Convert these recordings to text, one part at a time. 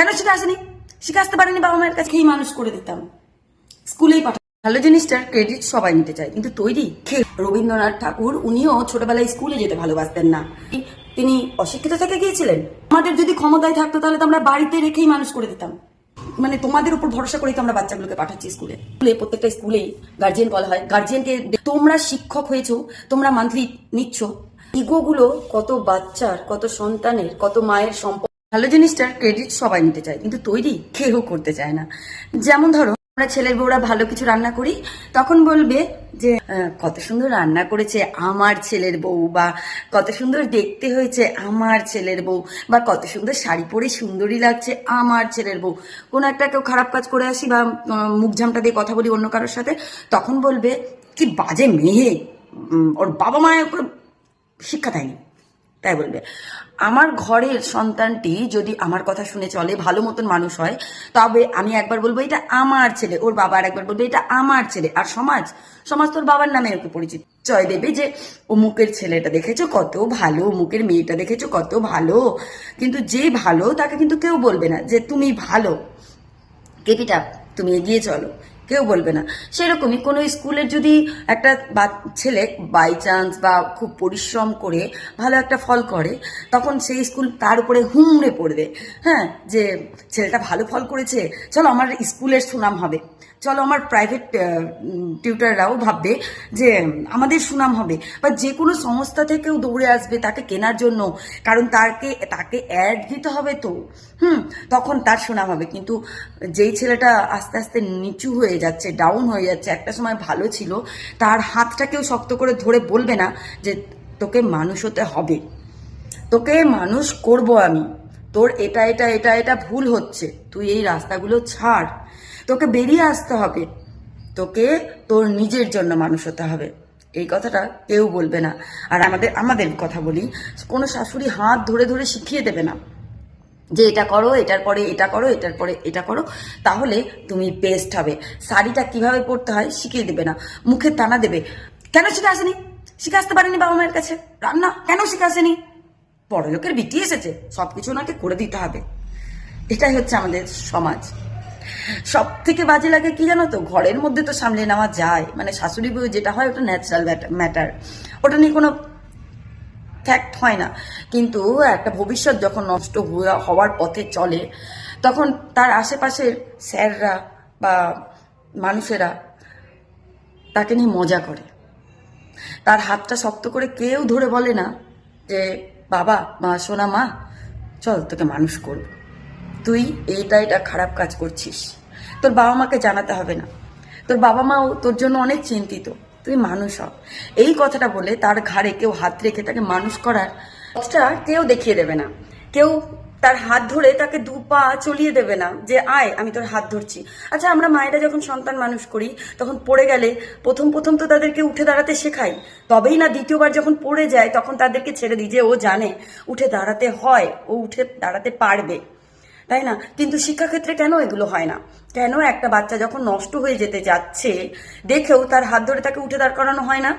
কেন শিখে আসেনি? শিখে আসতে পারেনি বাবা মায়ের কাছে। খেয়ে মানুষ করে দিতাম। স্কুলেই পাঠাতাম। ভালো জিনিসটার ক্রেডিট সবাই নিতে চায় কিন্তু তৈরি রবীন্দ্রনাথ ঠাকুর উনিও ছোটবেলায় স্কুলে যেতে ভালোবাসতেন না। তিনি অশিক্ষিত থেকে গিয়েছিলেন। আমাদের যদি ক্ষমতায় থাকতো তাহলে তো আমরা বাড়িতে রেখেই মানুষ করে দিতাম। মানে তোমাদের উপর ভরসা করেই তো আমরা বাচ্চাগুলোকে পাঠাচ্ছি স্কুলে। স্কুলে প্রত্যেকটা স্কুলেই গার্জিয়ান বলা হয়। গার্জিয়ানকে তোমরা শিক্ষক হয়েছো তোমরা মান্থলি নিচ্ছ। ইগোগুলো কত বাচ্চার কত সন্তানের কত মায়ের সম্পদ ভালো জিনিসটার ক্রেডিট সবাই নিতে চায়, কিন্তু তৈরি কেউ করতে চায় না। যেমন ধরো, আমরা ছেলের বউরা ভালো কিছু রান্না করি, তখন বলবে যে কত সুন্দর রান্না করেছে আমার ছেলের বউ, বা কত সুন্দর দেখতে হয়েছে আমার ছেলের বউ, বা কত সুন্দর শাড়ি পরে সুন্দরী লাগছে আমার ছেলের বউ। কোনো একটা কেউ খারাপ কাজ করে আসি বা মুখ ঝামটা দিয়ে কথা বলি অন্য কারোর সাথে, তখন বলবে, কি বাজে মেয়ে ওর বাবা মায়ের শিক্ষা দেয়নি। তাই বলবে। আমার ঘরের সন্তানটি যদি আমার কথা শুনে চলে, ভালো মতন মানুষ হয়, তবে আমি একবার বলব, এটা আমার ছেলে। ওর বাবা আর একবার বলবে, এটা আমার ছেলে। আর সমাজ সমাজ তোর বাবার নামে ওকে পরিচিত। জয় দেবে যে, অমুকের ছেলেটা দেখেছ কত ভালো, অমুকের মেয়েটা দেখেছ কত ভালো। কিন্তু যে ভালো, তাকে কিন্তু কেউ বলবে না যে, তুমি ভালো। কেপিটা, তুমি এগিয়ে চলো। কেউ বলবে না। সেরকমই কোনো স্কুলের যদি একটা ছেলে বাই চান্স বা খুব পরিশ্রম করে ভালো একটা ফল করে, তখন সেই স্কুল তার উপরে হুমড়ে পড়বে। হ্যাঁ যে ছেলেটা ভালো ফল করেছে, চলো আমার স্কুলের সুনাম হবে। চলো আমার প্রাইভেট টিউটাররাও ভাববে যে আমাদের সুনাম হবে। বা যে কোনো সংস্থা থেকেও দৌড়ে আসবে তাকে কেনার জন্য, কারণ তাকে তাকে অ্যাড দিতে হবে তো। হুম, তখন তার সুনাম হবে। কিন্তু যেই ছেলেটা আস্তে আস্তে নিচু হয়ে যাচ্ছে ডাউন হয়ে যাচ্ছে, একটা সময় ভালো ছিল, তার হাতটাকেও শক্ত করে ধরে বলবে না যে তোকে মানুষ হতে হবে। তোকে মানুষ করব আমি। তোর এটা এটা এটা এটা ভুল হচ্ছে। তুই এই রাস্তাগুলো ছাড়। তোকে বেরিয়ে আসতে হবে। তোকে তোর নিজের জন্য মানুষ হতে হবে। এই কথাটা কেউ বলবে না। আর আমাদের আমাদের কথা বলি, কোনো শাশুড়ি হাত ধরে ধরে শিখিয়ে দেবে না যে এটা করো, এটার পরে এটা করো, এটার পরে এটা করো। তাহলে তুমি বেস্ট হবে। শাড়িটা কীভাবে পরতে হয় শিখিয়ে দেবে না। মুখে টানা দেবে। কেন শিখে আসেনি? শিখে আসতে পারেনি বাবা মায়ের কাছে। রান্না কেন শিখে আসেনি? বড়লোকের বিটি এসেছে। সবকিছু ওনাকে করে দিতে হবে। এটাই হচ্ছে আমাদের সমাজ। সব থেকে বাজে লাগে কি জানো তো? ঘরের মধ্যে তো সামলে নেওয়া যায়। মানে শাশুড়ি বউ যেটা হয়, ওটা ন্যাচারাল ম্যাটার ওটা নিয়ে কোনো ফ্যাক্ট হয় না। কিন্তু একটা ভবিষ্যৎ যখন নষ্ট হওয়া- হওয়ার পথে চলে, তখন তার আশেপাশের স্যাররা বা মানুষেরা তাকে নিয়ে মজা করে। তার হাতটা শক্ত করে কেউ ধরে বলে না যে, বাবা, মা, সোনা, মা, চল তোকে মানুষ করব। তুই এইটা এটা খারাপ কাজ করছিস। তোর বাবা মাকে জানাতে হবে না। তোর বাবা মাও তোর জন্য অনেক চিন্তিত। তুই মানুষ হ। এই কথাটা বলে তার ঘাড়ে কেউ হাত রেখে তাকে মানুষ করার পথটা কেউ দেখিয়ে দেবে না। কেউ তার হাত ধরে তাকে দু পা চলিয়ে দেবে না যে, আয়, আমি তোর হাত ধরছি। আচ্ছা আমরা মায়েরা যখন সন্তান মানুষ করি, তখন পড়ে গেলে প্রথম প্রথম তো তাদেরকে উঠে দাঁড়াতে শেখাই। তবেই না দ্বিতীয়বার যখন পড়ে যায়, তখন তাদেরকে ছেড়ে দিই যে, ও জানে, উঠে দাঁড়াতে হয়, ও উঠে দাঁড়াতে পারবে। তাই না? কিন্তু শিক্ষাক্ষেত্রে কেন এগুলো হয় না? কেন একটা বাচ্চা যখন নষ্ট হয়ে যেতে যাচ্ছে, দেখেও তার হাত ধরে তাকে উঠে দাঁড় করানো হয় না?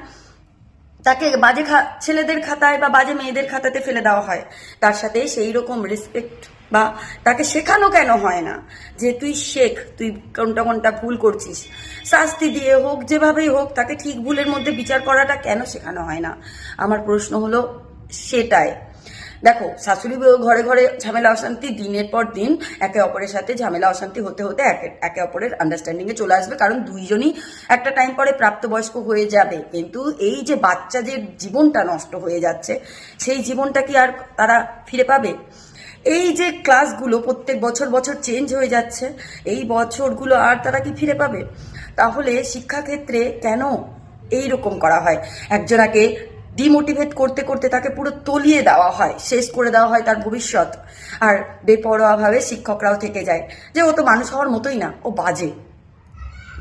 তাকে বাজে ছেলেদের খাতায় বা বাজে মেয়েদের খাতাতে ফেলে দেওয়া হয়। তার সাথে সেই রকম রেসপেক্ট বা তাকে শেখানো কেন হয় না? যে তুই শেখ, তুই কোনটা কোনটা ভুল করছিস? শাস্তি দিয়ে হোক, যেভাবেই হোক, তাকে ঠিক ভুলের মধ্যে বিচার করাটা কেন শেখানো হয় না? আমার প্রশ্ন হলো সেটাই। দেখো, শাশুড়ি ঘরে ঘরে ঝামেলা অশান্তি, দিনের পর দিন একে অপরের সাথে ঝামেলা অশান্তি হতে হতে একে একে অপরের আন্ডারস্ট্যান্ডিং এ চলে আসবে। কারণ দুইজনই একটা টাইম পরে প্রাপ্তবয়স্ক হয়ে যাবে। কিন্তু এই যে বাচ্চা যে জীবনটা নষ্ট হয়ে যাচ্ছে, সেই জীবনটা কি আর তারা ফিরে পাবে? এই যে ক্লাসগুলো প্রত্যেক বছর বছর চেঞ্জ হয়ে যাচ্ছে, এই বছরগুলো আর তারা কি ফিরে পাবে? তাহলে শিক্ষাক্ষেত্রে কেন এই রকম করা হয়? একজনাকে ডিমোটিভেট করতে করতে তাকে পুরো তলিয়ে দেওয়া হয়, শেষ করে দেওয়া হয় তার ভবিষ্যৎ। আর বেপরোয়াভাবে শিক্ষকরাও থেকে যায় যে ও তো মানুষ হওয়ার মতোই না, ও বাজে।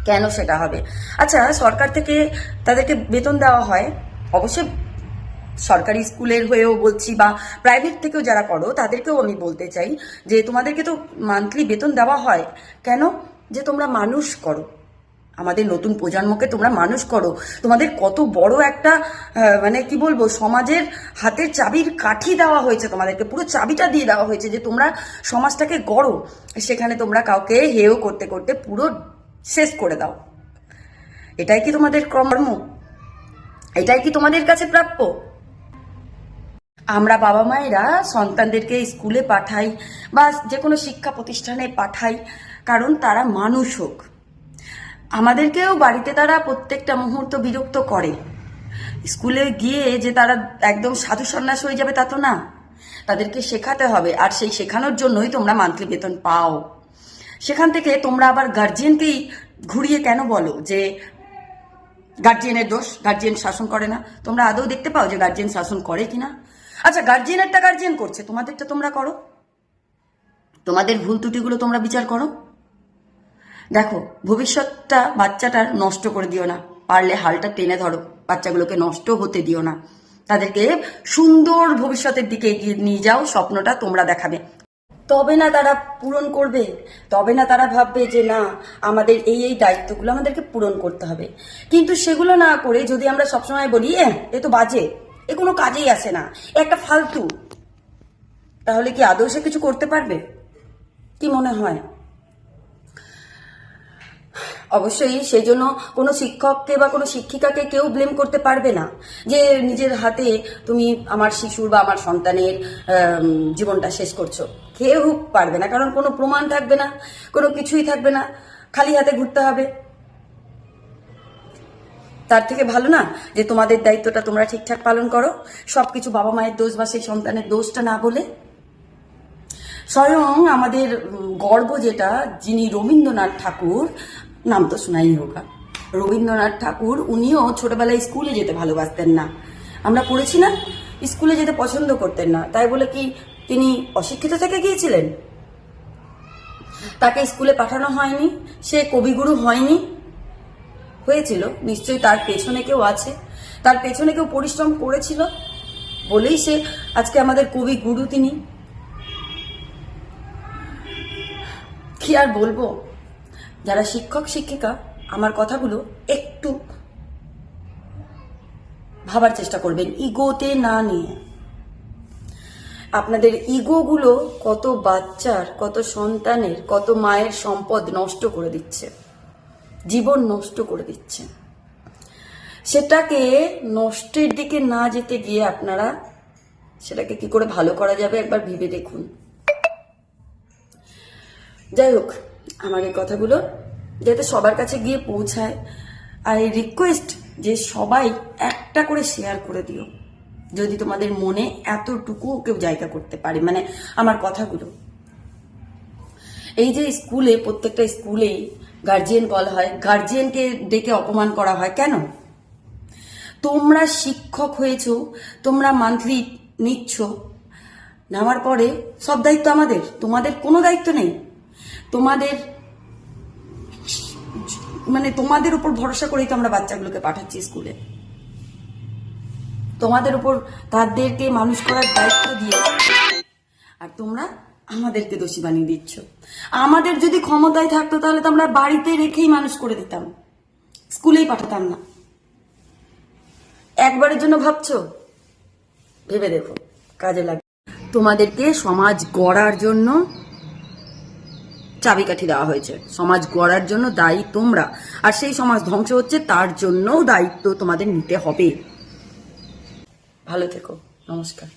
কেন সেটা হবে? আচ্ছা সরকার থেকে তাদেরকে বেতন দেওয়া হয়, অবশ্যই সরকারি স্কুলের হয়েও বলছি বা প্রাইভেট থেকেও যারা করো, তাদেরকেও আমি বলতে চাই যে তোমাদেরকে তো মান্থলি বেতন দেওয়া হয়। কেন? যে তোমরা মানুষ করো। আমাদের নতুন প্রজন্মকে তোমরা মানুষ করো। তোমাদের কত বড় একটা মানে কি বলব, সমাজের হাতের চাবির কাঠি দেওয়া হয়েছে তোমাদেরকে। পুরো চাবিটা দিয়ে দেওয়া হয়েছে যে তোমরা সমাজটাকে গড়ো। সেখানে তোমরা কাউকে হেও করতে করতে পুরো শেষ করে দাও। এটাই কি তোমাদের কর্ম? এটাই কি তোমাদের কাছে প্রাপ্য? আমরা বাবা মায়েরা সন্তানদেরকে স্কুলে পাঠাই বা যে কোনো শিক্ষা প্রতিষ্ঠানে পাঠাই, কারণ তারা মানুষ হোক। আমাদেরকেও বাড়িতে তারা প্রত্যেকটা মুহূর্ত বিরক্ত করে। স্কুলে গিয়ে যে তারা একদম সাধু সন্ন্যাস হয়ে যাবে তা তো না। তাদেরকে শেখাতে হবে, আর সেই শেখানোর জন্যই তোমরা মান্থলি বেতন পাও। সেখান থেকে তোমরা আবার গার্জিয়ানকেই ঘুরিয়ে কেন বলো যে গার্জিয়ানের দোষ? গার্জিয়ান শাসন করে না। তোমরা আদৌ দেখতে পাও যে গার্জিয়ান শাসন করে কিনা? আচ্ছা গার্জিয়ানেরটা গার্জিয়ান করছে, তোমাদেরটা তোমরা করো। তোমাদের ভুল ত্রুটিগুলো তোমরা বিচার করো। দেখো, ভবিষ্যৎটা বাচ্চাটার নষ্ট করে দিও না। পারলে হালটা টেনে ধরো, বাচ্চাগুলোকে নষ্ট হতে দিও না। তাদেরকে সুন্দর ভবিষ্যতের দিকে এগিয়ে নিয়ে যাও, স্বপ্নটা তোমরা দেখাবে। তবে না তারা পূরণ করবে, তবে না তারা ভাববে যে না, আমাদের এই এই দায়িত্বগুলো আমাদেরকে পূরণ করতে হবে। কিন্তু সেগুলো না করে যদি আমরা সবসময় বলি, এ এ তো বাজে, এ কোনো কাজেই আসে না একটা ফালতু, তাহলে কি আদৌ সে কিছু করতে পারবে? কি মনে হয়? অবশ্যই সেই জন্য কোনো শিক্ষককে বা কোনো শিক্ষিকাকে কেউ ব্লেম করতে পারবে না। যে নিজের হাতে তুমি আমার শিশুর বা আমার সন্তানের জীবনটা শেষ করছ। কেউ পারবে না, কারণ কোনো প্রমাণ থাকবে না, কোনো কিছুই থাকবে না। খালি হাতে ঘুরতে হবে। তার থেকে ভালো না যে তোমাদের দায়িত্বটা তোমরা ঠিকঠাক পালন করো। সবকিছু বাবা মায়ের দোষ বা সেই সন্তানের দোষটা না বলে। স্বয়ং আমাদের গর্ব যেটা যিনি রবীন্দ্রনাথ ঠাকুর নাম তো শোনাই হোকা রবীন্দ্রনাথ ঠাকুর, উনিও ছোটবেলায় স্কুলে যেতে ভালোবাসতেন না। আমরা পড়েছি না, স্কুলে যেতে পছন্দ করতেন না। তাই বলে কি, তিনি অশিক্ষিত থেকে গিয়েছিলেন? তাকে স্কুলে পাঠানো হয়নি, সে কবিগুরু হয়নি। হয়েছিল, নিশ্চয়ই তার পেছনে কেউ আছে। তার পেছনে কেউ পরিশ্রম করেছিল বলেই সে আজকে আমাদের কবি গুরু তিনি। কি আর বলব? যারা শিক্ষক, শিক্ষিকা, আমার কথাগুলো একটু ভাবার চেষ্টা করবেন। ইগোতে না নিয়ে। আপনাদের ইগোগুলো কত বাচ্চার, কত সন্তানের, কত মায়ের সম্পদ নষ্ট করে দিচ্ছে। জীবন নষ্ট করে দিচ্ছে। সেটাকে নষ্টের দিকে না যেতে গিয়ে আপনারা সেটাকে কি করে ভালো করা যাবে একবার ভেবে দেখুন। যাই হোক আমার এই কথাগুলো যাতে সবার কাছে গিয়ে পৌঁছায়। আর এই রিকোয়েস্ট যে সবাই একটা করে শেয়ার করে দিও, যদি তোমাদের মনে এতটুকু কেউ জায়গা করতে পারে মানে আমার কথাগুলো। এই যে স্কুলে, প্রত্যেকটা স্কুলেই গার্জিয়ান বলা হয় গার্জিয়ানকে ডেকে অপমান করা হয় কেন? তোমরা শিক্ষক হয়েছো, তোমরা মান্থলি নিচ্ছ, নেওয়ার পরে সব দায়িত্ব আমাদের, তোমাদের কোনো দায়িত্ব নেই। তোমাদের মানে তোমাদের উপর ভরসা করেই তো আমরা বাচ্চাগুলোকে পাঠাচ্ছি স্কুলে। তোমাদের উপর তাদেরকে মানুষ করার দায়িত্ব দিয়ে আর তোমরা আমাদেরকে দোষী বানিয়ে দিচ্ছ। আমাদের যদি ক্ষমতায় থাকতো তাহলে তো আমরা বাড়িতে রেখেই মানুষ করে দিতাম। স্কুলেই পাঠাতাম না। একবারের জন্য ভাবছ? ভেবে দেখো, কাজে লাগে তোমাদেরকে সমাজ গড়ার জন্য চাবিকাঠি দেওয়া হয়েছে। সমাজ গড়ার জন্য দায়ী তোমরা। আর সেই সমাজ ধ্বংস হচ্ছে, তার জন্যও দায়িত্ব তোমাদের নিতে হবে। ভালো থেকো। নমস্কার।